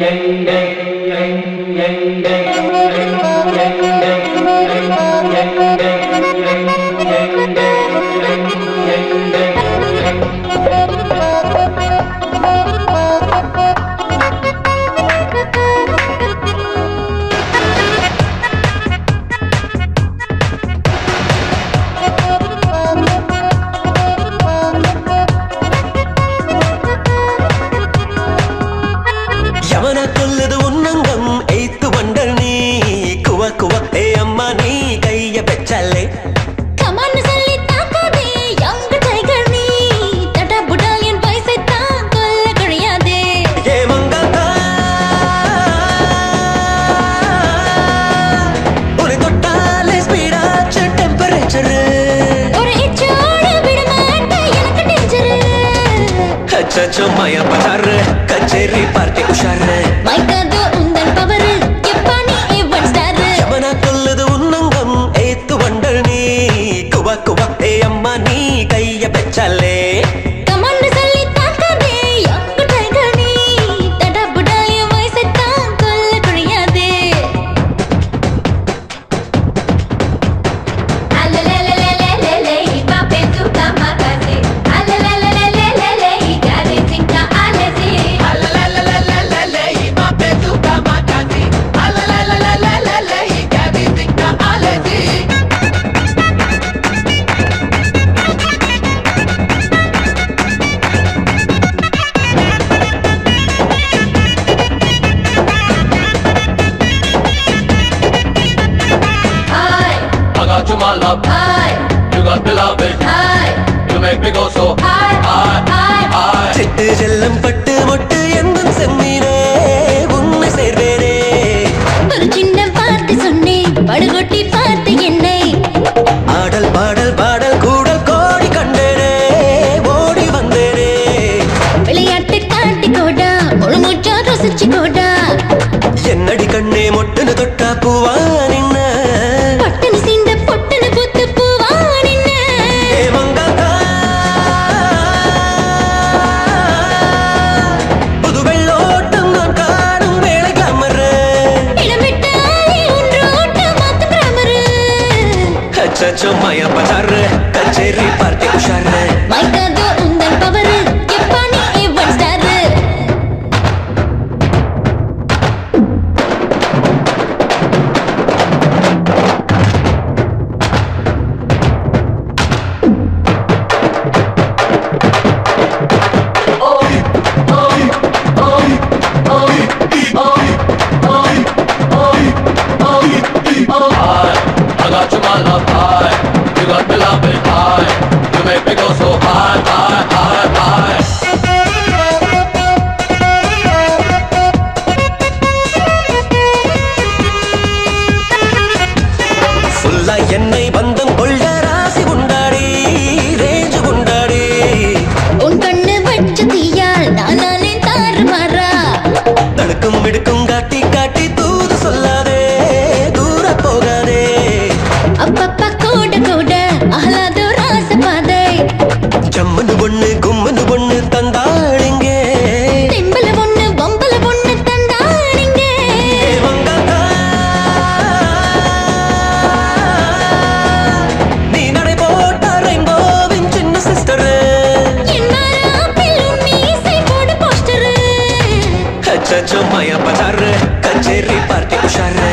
yay, yay. அச்சோ மய பசாரு கச்சேரி பார்ட்டி உஷாரு. மைக்காது உந்தன் பவரு. எப்பானி ஏவன் ஸ்டாரு எவனா கொல்லுது உன்னங்கம் ஏத்து வண்டல் நீ. குவா குவா. ஏ அம்மா நீ கைய பெச்சாலே. My love. hi, You got me loving. hi, You make me go so hi, high, hi. high. சிட்டு செல்லம் பட்டு மொட்டு எந்த செம்மீனே உண்மை சேர்வேனே ஒரு சின்ன வார்த்தை சொன்னேன் படுகொட்டி பார்த்து அச்சச்சோ மய பஜார் கச்சேரி பார்ட்டி உஷார். Love. High. You got me loving. High. You make me go so high, high, high, பஜாரு கச்சேரி பார்ட்டி உஷாரு